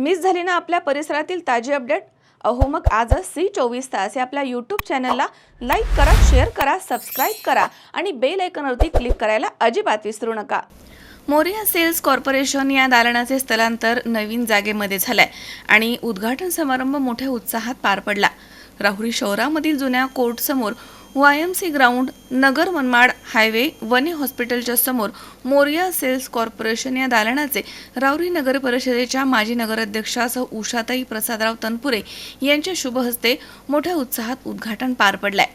Miss झाली ना आपल्या परिसरातील ताजी अपडेट? अहो मग आजच सी चोवीस तास या आपल्या यूट्यूब चॅनलला लाईक करा शेअर करा सबस्क्राईब करा आणि बेल आयकॉनवरती क्लिक करायला अजिबात विसरू नका. मोरिया सेल्स कॉर्पोरेशन या दालनाचे स्थलांतर नवीन जागेमध्ये झालंय आणि उद्घाटन समारंभ मोठ्या उत्साहात पार पडला. राहुरी शहरामधील जुन्या कोर्टसमोर Y M C ground Nagar Manmad highway वने हॉस्पिटलच्या समोर मोरिया सेल्स कॉर्पोरेशन या दालनाचे राऊरी नगर परिषदेच्या माजी नगराध्यक्षासह उषाताई प्रसादराव तनपुरे यांच्या शुभहस्ते मोठ्या उत्साहात उद्घाटन पार पडलंय.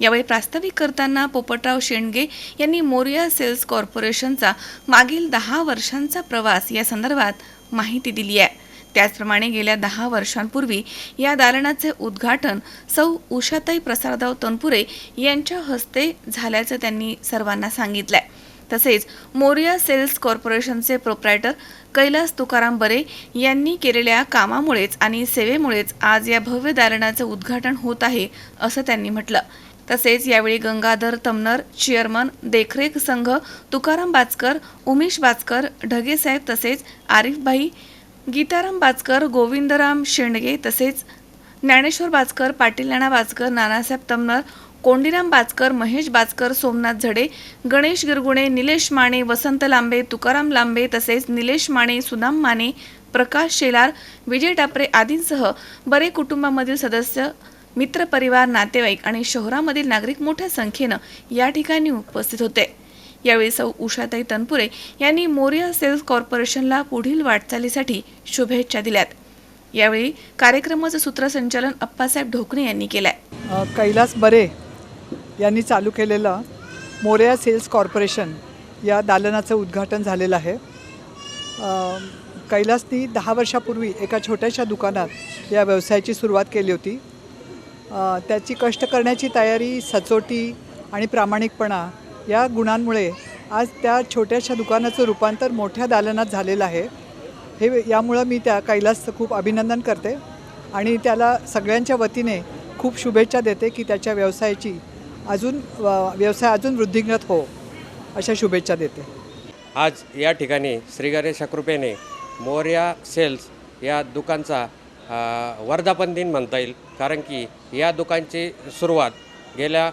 यावेळी प्रास्ताविक करताना पोपटराव शेंडगे यांनी मोरिया सेल्स कॉर्पोरेशनचा मागील दहा वर्षांचा प्रवास या संदर्भात माहिती दिली आहे. त्याचप्रमाणे गेल्या दहा वर्षांपूर्वी या दालनाचे उद्घाटन सौ उषाताई प्रसादराव तनपुरे यांच्या हस्ते झाल्याचं त्यांनी सर्वांना सांगितलंय. तसेच मोरिया सेल्स कॉर्पोरेशनचे प्रोप्रायटर कैलास तुकाराम बरे यांनी केलेल्या कामामुळेच आणि सेवेमुळेच आज या भव्य दालनाचं उद्घाटन होत आहे असं त्यांनी म्हटलं. तसेच यावेळी गंगाधर तमनर चेअरमन देखरेख संघ तुकाराम बाचकर उमेश बाचकर ढगेसाहेब तसेच आरिफभाई गीताराम बाचकर गोविंदराम शेंडगे तसेच ज्ञानेश्वर बाचकर पाटील नाना बाचकर नानासाहेब तमनर कोंडीराम बाचकर महेश बाचकर सोमनाथ झडे गणेश गिरगुणे निलेश माने वसंत लांबे तुकाराम लांबे तसेच निलेश माने सुदाम माने प्रकाश शेलार विजय टापरे आदींसह बरे कुटुंबामधील सदस्य मित्रपरिवार नातेवाईक आणि शहरामधील नागरिक मोठ्या संख्येनं या ठिकाणी उपस्थित होते. यावेळी सौ उषाताई तनपुरे यांनी मोरिया सेल्स कॉर्पोरेशनला पुढील वाटचालीसाठी शुभेच्छा दिल्यात. यावेळी कार्यक्रमाचं सूत्रसंचालन अप्पासाहेब ढोकणे यांनी केलंय. कैलास बरे यांनी चालू केलेलं मोरिया सेल्स कॉर्पोरेशन या दालनाचं उद्घाटन झालेलं आहे. कैलासनी दहा वर्षापूर्वी एका छोट्याशा दुकानात या व्यवसायाची सुरुवात केली होती. त्याची कष्ट करण्याची तयारी सचोटी आणि प्रामाणिकपणा या गुणांमुळे आज त्या छोट्याशा दुकानाचं रूपांतर मोठ्या दालनात झालेलं आहे. हे यामुळं मी त्या कैलासचं खूप अभिनंदन करते आणि त्याला सगळ्यांच्या वतीने खूप शुभेच्छा देते की त्याच्या व्यवसायाची अजून व्यवसाय अजून वृद्धिंगत हो अशा शुभेच्छा देते. आज या ठिकाणी श्री गणेशा कृपेने मोर्या सेल्स या दुकानचा वर्धापन दिन म्हणता येईल. कारण की या दुकानची सुरुवात गेल्या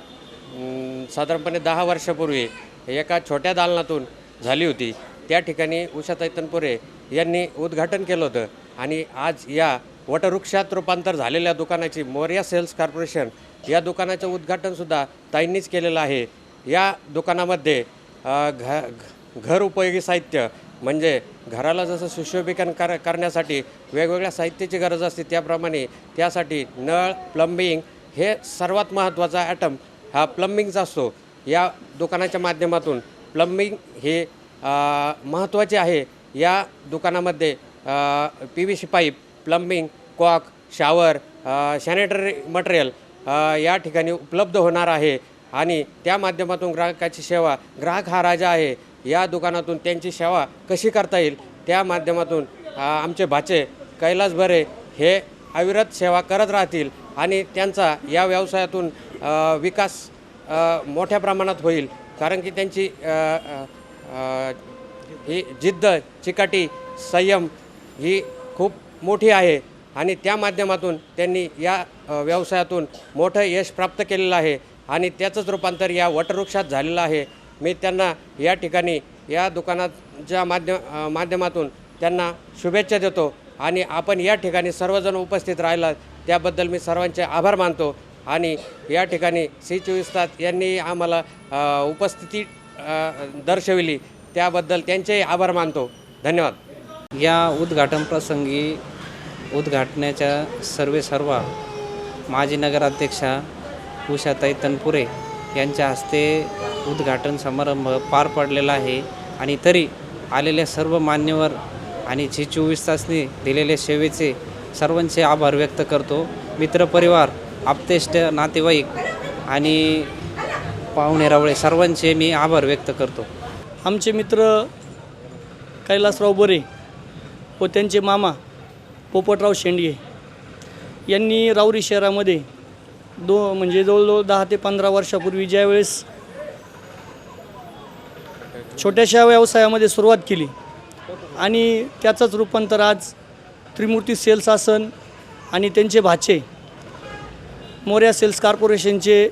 साधारणपणे दहा वर्षापूर्वी एका छोट्या दालनातून झाली होती. त्या ठिकाणी उषा तैतनपुरे यांनी उद्घाटन केलं होतं आणि आज या वटवृक्षात रूपांतर झालेल्या दुकानाची मोर्या सेल्स कॉर्पोरेशन या दुकानाचं उद्घाटनसुद्धा ताईंनीच केलेलं आहे. या दुकानामध्ये घ घ- घर उपयोगी साहित्य म्हणजे घराला जसं सुशोभीकरण कर करण्यासाठी वेगवेगळ्या साहित्याची गरज असते त्याप्रमाणे त्यासाठी नळ प्लंबिंग हे सर्वात महत्त्वाचा ॲटम हा प्लंबिंगचा असतो. या दुकानाच्या माध्यमातून प्लंबिंग हे महत्त्वाचे आहे. या दुकानामध्ये P V C pipe plumbing cock shower sanitary material या ठिकाणी उपलब्ध होणार आहे. आणि त्या माध्यमातून ग्राहकाची सेवा ग्राहक हा राजा आहे. या दुकानातून त्यांची सेवा कशी करता येईल? त्या माध्यमातून आमचे भाचे कैलास भरे हे अविरत सेवा करत राहतील. आणि त्यांचा या व्यवसायातून विकास मोठ्या प्रमाणात होईल. कारण की त्यांची ही जिद्द चिकाटी संयम ही खूप मोठी आहे. आणि त्या माध्यमातून त्यांनी या व्यवसायातून मोठं यश प्राप्त केलेलं आहे. आणि त्याचंच रूपांतर या वटवृक्षात झालेलं आहे. मी त्यांना या ठिकाणी या दुकानाच्या माध्यम माध्यमातून त्यांना शुभेच्छा देतो. आणि आपण या ठिकाणी सर्वजण उपस्थित राहिला त्याबद्दल मी सर्वांचे आभार मानतो आणि या ठिकाणी सी चोवीस तास यांनी आम्हाला उपस्थिती दर्शविली. त्याबद्दल त्यांचेही आभार मानतो. धन्यवाद. या उद्घाटन प्रसंगी उद्घाटनाच्या सर्वे सर्वा माजी नगराध्यक्षा उषाताई तनपुरे यांच्या हस्ते उद्घाटन समारंभ पार पडलेला आहे आणि तरी आलेल्या सर्व मान्यवर आणि जी चोवीस तासनी दिलेल्या सेवेचे सर्वांचे आभार व्यक्त करतो. मित्रपरिवार आप्तेष्ट नातेवाईक आणि पाहुणे रावळे सर्वांचे मी आभार व्यक्त करतो. आमचे मित्र कैलासराव बोरे व त्यांचे मामा पोपटराव शेंडगे यांनी राऊरी शहरामध्ये दो म्हणजे जवळजवळ दहा ते पंधरा वर्षापूर्वी ज्यावेळेस छोट्याशा व्यवसायामध्ये सुरुवात केली आणि त्याचंच रूपांतर आज त्रिमूर्ती सेल्स आसन आणि त्यांचे भाचे मोर्या सेल्स कॉर्पोरेशनचे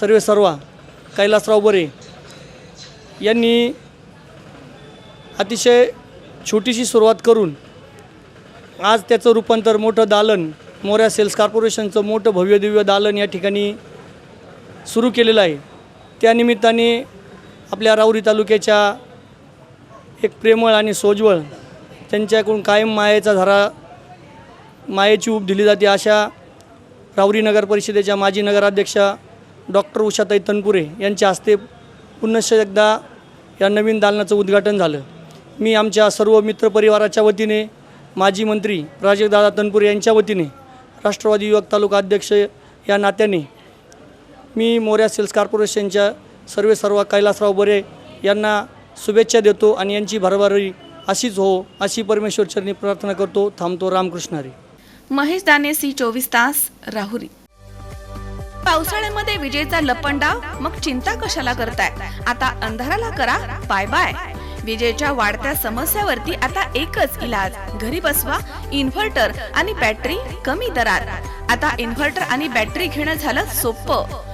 सर्वे सर्वा कैलासराव बरे यांनी अतिशय छोटीशी सुरुवात करून आज त्याचं रूपांतर मोठं दालन मोऱ्या सेल्स कॉर्पोरेशनचं मोठं भव्यदिव्य दालन या ठिकाणी सुरू केलेलं आहे. त्यानिमित्ताने आपल्या राऊरी तालुक्याच्या एक प्रेमळ आणि सोज्वळ त्यांच्याकडून कायम मायेचा झरा मायेची ऊब दिली जाते अशा रावरी नगर परिषदेच्या माजी नगराध्यक्षा डॉक्टर उषाताई तनपुरे यांच्या हस्ते पुनश्च एकदा या नवीन दालनाचं उद्घाटन झालं. मी आमच्या सर्व मित्रपरिवाराच्या वतीने माजी मंत्री प्राजक्तदादा तनपुरे यांच्या वतीने राष्ट्रवादी युवक तालुका अध्यक्ष या नात्याने मी मोऱ्या सेल्स कॉर्पोरेशनच्या सर्वे सर्व कैलासराव बरे यांना शुभेच्छा देतो आणि यांची भरभरारी अशीच हो अशी परमेश्वरचरणी प्रार्थना करतो थांबतो रामकृष्णारी. महेश दाने सी चोवीस तास राहुरी. पावसाळ्यामध्ये विजेचा लपंडाव मग चिंता कशाला करताय? आता अंधाराला करा बाय बाय विजेच्या वाढत्या समस्यावरती आता एकच इलाज घरी बसवा इन्व्हर्टर आणि बॅटरी कमी दरात. आता इन्व्हर्टर आणि बॅटरी घेणं झालं सोपं